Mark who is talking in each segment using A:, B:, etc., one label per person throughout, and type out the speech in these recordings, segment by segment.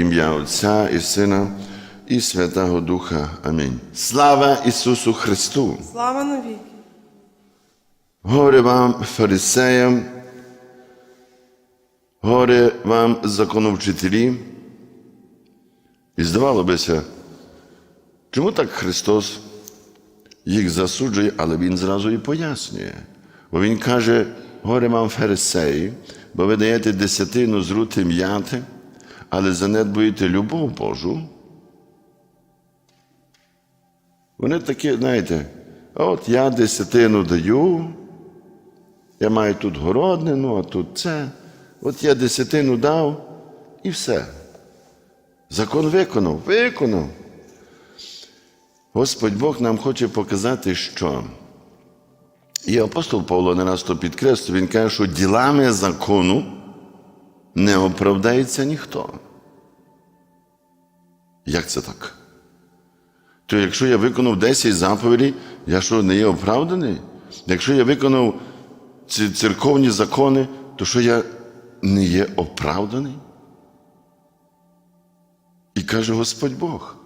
A: ім'я Отця і Сина і Святого Духа. Амінь. Слава Ісусу Христу!
B: Слава навіки!
A: Горе вам, фарисеям, горе вам, законовчителі. І здавало бися, чому так Христос їх засуджує, але Він зразу і пояснює. Бо Він каже, горе вам фарисеї, бо ви даєте десятину з рути м'яти, але занедбуєте любов Божу. Вони такі, знаєте, от я десятину даю, я маю тут городнину, а тут це. От я десятину дав і все. Закон виконав, виконав. Господь Бог нам хоче показати, що. І апостол Павло не раз то підкреслює, він каже, що ділами закону не оправдається ніхто. Як це так? То якщо я виконав 10 заповідей, я що не є оправданий? Якщо я виконав ці церковні закони, то що я не є оправданий? І каже Господь Бог.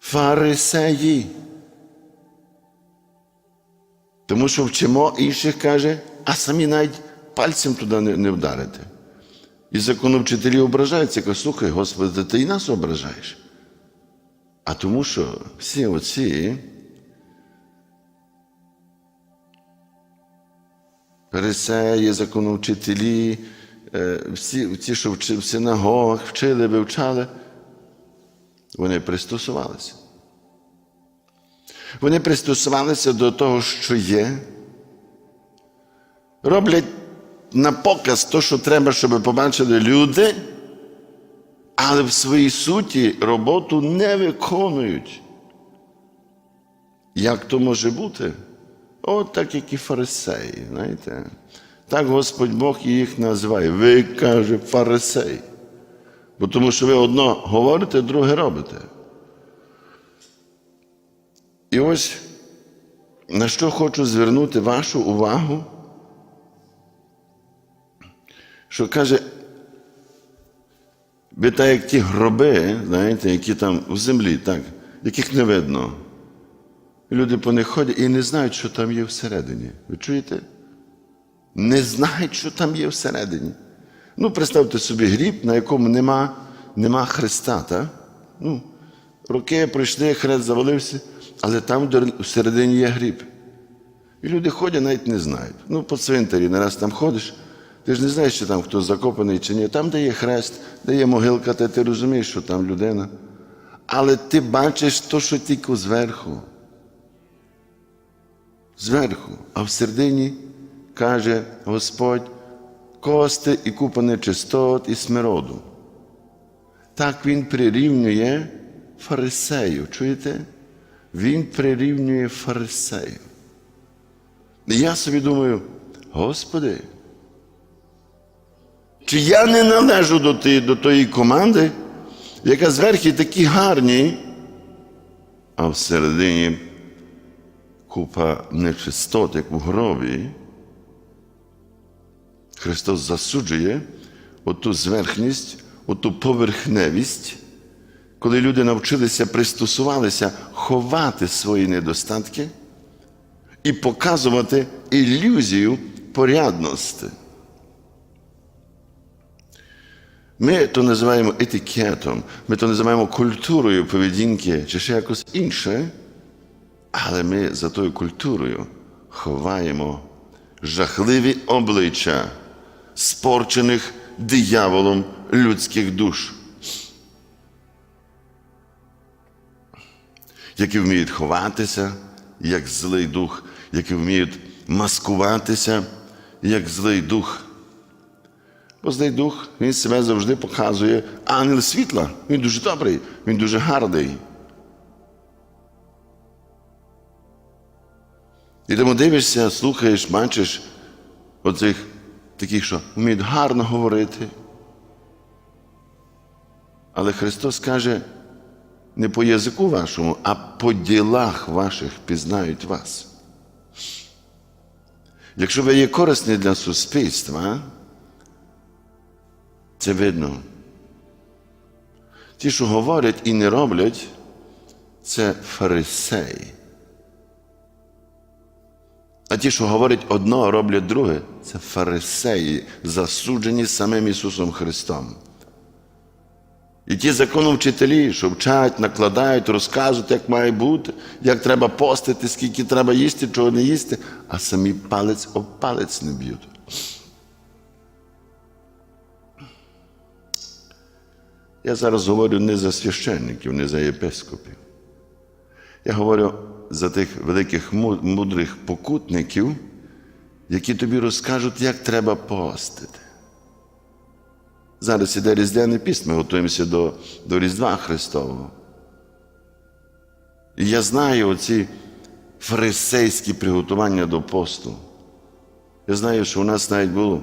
A: Фарисеї. Тому що вчимо інших каже, а самі навіть пальцем туди не, не вдарите. І законовчителі ображаються, кажуть, слухай, Господи, ти і нас ображаєш. А тому що всі оці Пересеї, законовчителі, е, всі ті, що в синагогах вчили, вивчали, вони пристосувалися. Вони пристосувалися до того, що є, роблять на показ то, що треба, щоб побачили люди, але в своїй суті роботу не виконують. Як то може бути? От так, як і фарисеї, знаєте. Так Господь Бог їх називає. Ви, каже, фарисей. Бо тому що ви одно говорите, друге робите. І ось на що хочу звернути вашу увагу, що каже, ви так як ті гроби, знаєте, які там в землі, так, яких не видно. Люди по них ходять і не знають, що там є всередині. Ви чуєте? Не знають, що там є всередині. Ну, представте собі гріб, на якому нема, нема Христа. Так? Ну, роки пройшли, хрест завалився, але там всередині є гріб. І люди ходять, навіть не знають. Ну, по цвинтарі, не раз там ходиш, ти ж не знаєш, чи там хтось закопаний чи ні. Там, де є хрест, де є могилка, ти, ти розумієш, що там людина. Але ти бачиш то, що тільки зверху зверху, а всередині каже Господь кости і купа нечистот і смироду. Так він прирівнює фарисею. Чуєте? Він прирівнює фарисею. І я собі думаю, Господи, чи я не належу до, ти, до тої команди, яка зверху такі гарні, а всередині купа нечистот, як у гробі, Христос засуджує оту зверхність, оту поверхневість, коли люди навчилися, пристосувалися ховати свої недостатки і показувати ілюзію порядності. Ми то називаємо етикетом, ми то називаємо культурою поведінки чи ще якось інше. Але ми за тою культурою ховаємо жахливі обличчя спорчених дияволом людських душ, які вміють ховатися, як злий дух, які вміють маскуватися, як злий дух. Бо злий дух він себе завжди показує ангел світла. Він дуже добрий, він дуже гарний. І тому дивишся, слухаєш, бачиш оцих таких, що вміють гарно говорити. Але Христос каже, не по язику вашому, а по ділах ваших пізнають вас. Якщо ви є корисні для суспільства, Це видно. Ті, що говорять і не роблять, це фарисеї. А ті, що говорять одно, роблять друге, це фарисеї, засуджені самим Ісусом Христом. І ті законовчителі, що вчать, накладають, розказують, як має бути, як треба постити, скільки треба їсти, чого не їсти, а самі палець об палець не б'ють. Я зараз говорю не за священників, не за єпископів. Я говорю за тих великих мудрих покутників, які тобі розкажуть, як треба постити. Зараз іде Різдвяний піст, ми готуємося до, до Різдва Христового. І я знаю оці фарисейські приготування до посту. Я знаю, що у нас навіть було,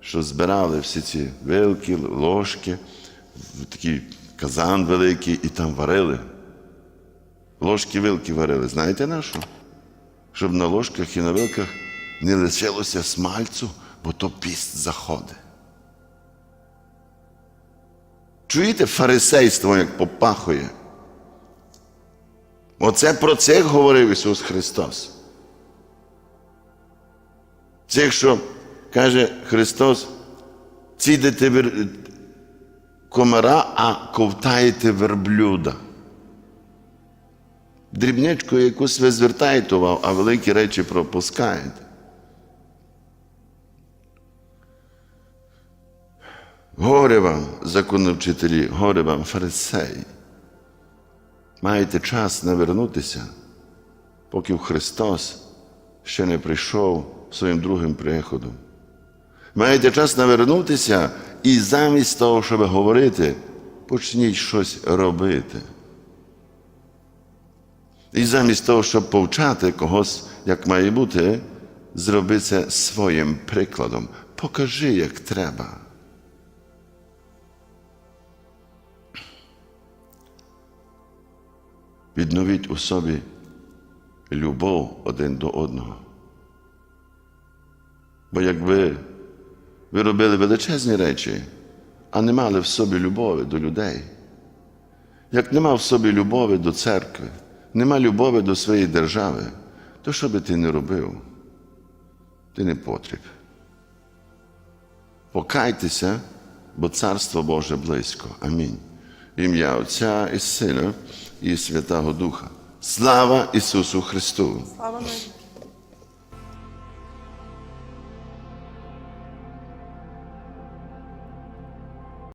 A: що збирали всі ці вилки, ложки, такий казан великий, і там варили. Ложки вилки варили. Знаєте на що? Щоб на ложках і на вилках не лишилося смальцю, бо то піст заходить. Чуєте фарисейство, як попахує? Оце про це говорив Ісус Христос. Це якщо каже Христос, цідите вер... комара, а ковтаєте верблюда. Дрібничку якусь ви звертаєте увагу, а великі речі пропускаєте. Горе вам, законовчителі, горе вам, фарисеї. Маєте час навернутися, поки Христос ще не прийшов своїм другим приходом. Маєте час навернутися і замість того, щоб говорити, почніть щось робити. І замість того, щоб повчати когось, як має бути, зроби це своїм прикладом. Покажи, як треба. Відновіть у собі любов один до одного. Бо якби ви робили величезні речі, а не мали в собі любові до людей, як нема в собі любові до церкви, нема любові до своєї держави, то що би ти не робив, ти не потріб. Покайтеся, бо Царство Боже близько. Амінь. Ім'я Отця і Сина і Святого Духа. Слава Ісусу Христу!
B: Слава.